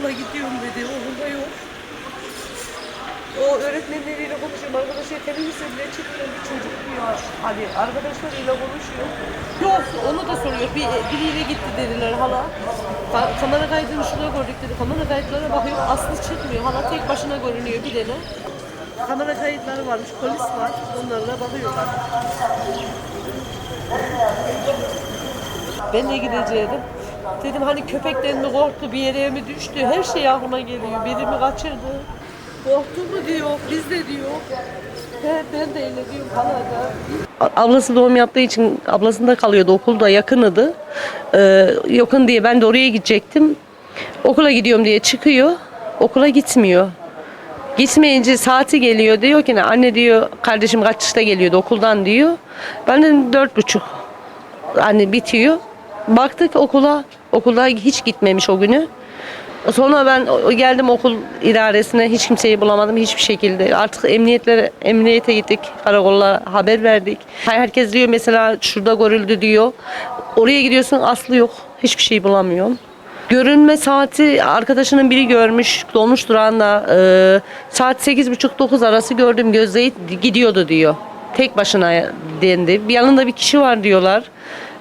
okula gidiyorum dedi. Okulda yok. O öğretmenleriyle konuşuyorum. Arkadaşlar teneffüse bile çıkmıyor bir çocuk diyor. Hani arkadaşlarıyla konuşuyor. Yok onu da soruyor. Bir, biriyle gitti dediler hala. Ka- kamera kaydını şurada gördük dedi. Kamera kayıtlara bakıyor. Aslı çıkmıyor. Hala tek başına görünüyor bir tane. Kamera kayıtları varmış. Polis var. Onlarla bakıyorlar. Ben de gideceğim. Dedim hani köpekten mi korktu, bir yere mi düştü? Her şey aklıma geliyor. Biri mi kaçırdı? Korktu mu diyor, biz de diyor. He, ben de öyle diyorum hala da. Ablası doğum yaptığı için ablasında kalıyordu. Okulda yakınıdı. Ee, yakın diye ben de oraya gidecektim. Okula gidiyorum diye çıkıyor. Okula gitmiyor. Gitmeyince saati geliyor diyor ki ne anne diyor kardeşim kaçta geliyordu okuldan diyor. Ben de dört buçuk anne bitiyor. Baktık okula okula hiç gitmemiş o günü. Sonra ben geldim okul idaresine hiç kimseyi bulamadım hiçbir şekilde. Artık emniyetlere emniyete gittik. Karakolla haber verdik. Herkes diyor mesela şurada görüldü diyor. Oraya gidiyorsun aslı yok. Hiçbir şey bulamıyorum. Görünme saati arkadaşının biri görmüş dolmuş durağında e, saat 8.30-9 arası gördüm gözleyi gidiyordu diyor. Tek başına dendi. Bir yanında bir kişi var diyorlar.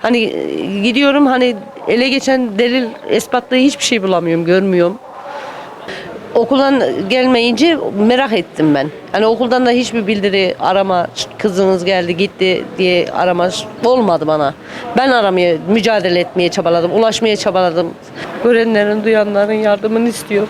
Hani e, gidiyorum hani ele geçen delil ispatlı hiçbir şey bulamıyorum görmüyorum. Okuldan gelmeyince merak ettim ben. Hani okuldan da hiçbir bildiri arama kızınız geldi gitti diye arama olmadı bana. Ben aramaya, mücadele etmeye çabaladım, ulaşmaya çabaladım. Görenlerin, duyanların yardımını istiyorum.